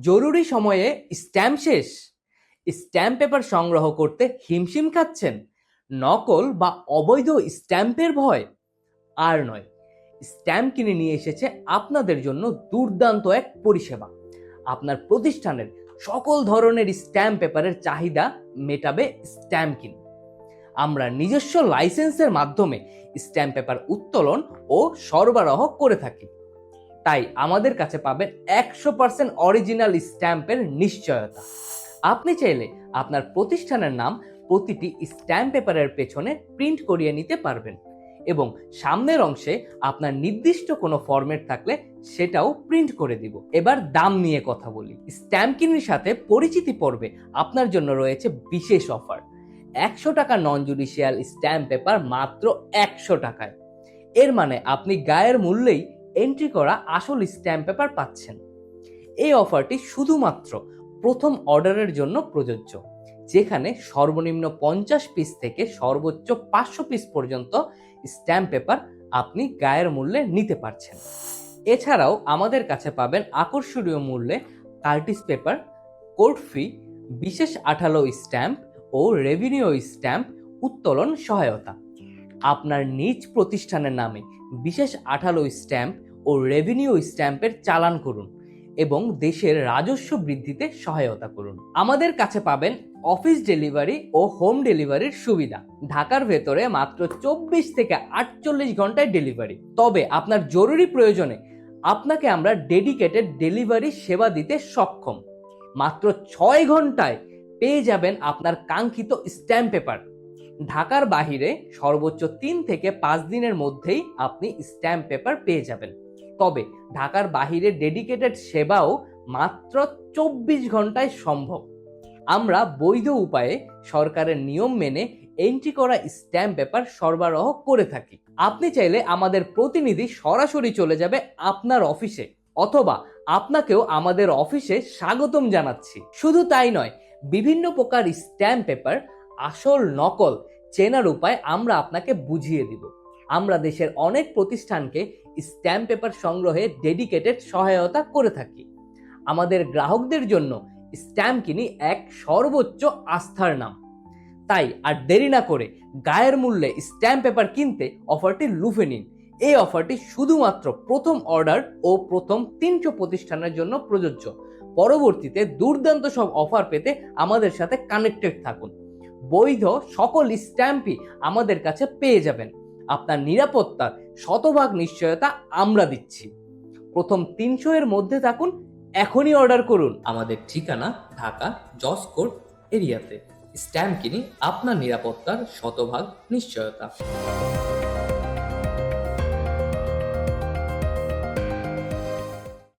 জরুরি সময়ে স্ট্যাম্প শেষ। স্ট্যাম্প পেপার সংগ্রহ করতে হিমশিম খাচ্ছেন। নকল বা অবৈধ স্ট্যাম্পের ভয়। আর নয়, স্ট্যাম্প কিনে নিয়ে এসেছে আপনাদের জন্য দুর্দান্ত এক পরিষেবা। আপনার প্রতিষ্ঠানের সকল ধরনের স্ট্যাম্প পেপারের চাহিদা মেটাবে স্ট্যাম্প কিন। আমরা নিজস্ব লাইসেন্সের মাধ্যমে স্ট্যাম্প পেপার উত্তোলন ও সরবরাহ করে থাকি। তাই আমাদের কাছে পাবেন একশো পার্সেন্ট অরিজিনাল স্ট্যাম্পের নিশ্চয়তা। আপনি চাইলে আপনার প্রতিষ্ঠানের নাম প্রতিটি স্ট্যাম্প পেপারের পেছনে প্রিন্ট করিয়ে নিতে পারবেন এবং সামনের অংশে আপনার নির্দিষ্ট কোনো ফরম্যাট থাকলে সেটাও প্রিন্ট করে দিব। এবার দাম নিয়ে কথা বলি। স্ট্যাম্প কিনির সাথে পরিচিতি পর্বে আপনার জন্য রয়েছে বিশেষ অফার। একশো টাকা নন জুডিশিয়াল স্ট্যাম্প পেপার মাত্র একশো টাকায়। এর মানে আপনি গায়ের মূল্যেই এন্ট্রি করা আসল স্ট্যাম্প পেপার পাচ্ছেন। এই অফারটি শুধুমাত্র প্রথম অর্ডারের জন্য প্রযোজ্য, যেখানে সর্বনিম্ন পঞ্চাশ পিস থেকে সর্বোচ্চ পাঁচশো পিস পর্যন্ত স্ট্যাম্প পেপার আপনি গায়ের মূল্যে নিতে পারছেন। এছাড়াও আমাদের কাছে পাবেন আকর্ষণীয় মূল্যে কার্টিস পেপার কোর্ট ফি বিশেষ আঠালো স্ট্যাম্প ও রেভিনিউ স্ট্যাম্প উত্তোলন সহায়তা। আপনার নিজ প্রতিষ্ঠানের নামে বিশেষ আঠালো স্ট্যাম্প ও রেভিনিউ স্ট্যাম্পের চালান করুন এবং দেশের রাজস্ব বৃদ্ধিতে সহায়তা করুন। আমাদের কাছে পাবেন অফিস ডেলিভারি ও হোম ডেলিভারির সুবিধা। ঢাকার ভেতরে মাত্র চব্বিশ থেকে আটচল্লিশ ঘন্টায় ডেলিভারি তবে আপনার জরুরি প্রয়োজনে আপনাকে আমরা ডেডিকেটেড ডেলিভারি সেবা দিতে সক্ষম। মাত্র ছয় ঘন্টায় পেয়ে যাবেন আপনার কাঙ্ক্ষিত স্ট্যাম্প পেপার ঢাকার বাহিরে সর্বোচ্চ তিন থেকে পাঁচ দিনের মধ্যেই আপনি স্ট্যাম্প পেপার পেয়ে যাবেন। তবে ঢাকার বাহিরে ডেডিকেটেড সেবাও মাত্র চব্বিশ ঘন্টায় সম্ভব। আমরা বৈধ উপায়ে সরকারের নিয়ম মেনে এন্ট্রি করা স্ট্যাম্প পেপার সরবরাহ করে থাকি। আপনি চাইলে আমাদের প্রতিনিধি সরাসরি চলে যাবে আপনার অফিসে অথবা আপনাকেও আমাদের অফিসে স্বাগতম জানাচ্ছি। শুধু তাই নয়, বিভিন্ন প্রকার স্ট্যাম্প পেপার আসল নকল চেনার উপায় আমরা আপনাকে বুঝিয়ে দিব। আমরা দেশের অনেক প্রতিষ্ঠানকে স্ট্যাম্প পেপার সংগ্রহে ডেডিকেটেড সহায়তা করে থাকি। আমাদের গ্রাহকদের জন্য স্ট্যাম্প কিনি এক সর্বোচ্চ আস্থার নাম। তাই আর দেরি না করে গায়ের মূল্যে স্ট্যাম্প পেপার কিনতে অফারটি লুফে নিন। এই অফারটি শুধুমাত্র প্রথম অর্ডার ও প্রথম তিনশো প্রতিষ্ঠানের জন্য প্রযোজ্য। পরবর্তীতে দুর্দান্ত সব অফার পেতে আমাদের সাথে কানেক্টেড থাকুন। বৈধ সকল স্ট্যাম্পই আমাদের কাছে পেয়ে যাবেন। আপনার নিরাপত্তার শতভাগ নিশ্চয়তা আমরা দিচ্ছি। প্রথম তিনশো এর মধ্যে থাকুন, এখনই অর্ডার করুন। আমাদের ঠিকানা ঢাকা জসকোট এরিয়াতে। স্ট্যাম্প কিনি আপনার নিরাপত্তার শতভাগ নিশ্চয়তা।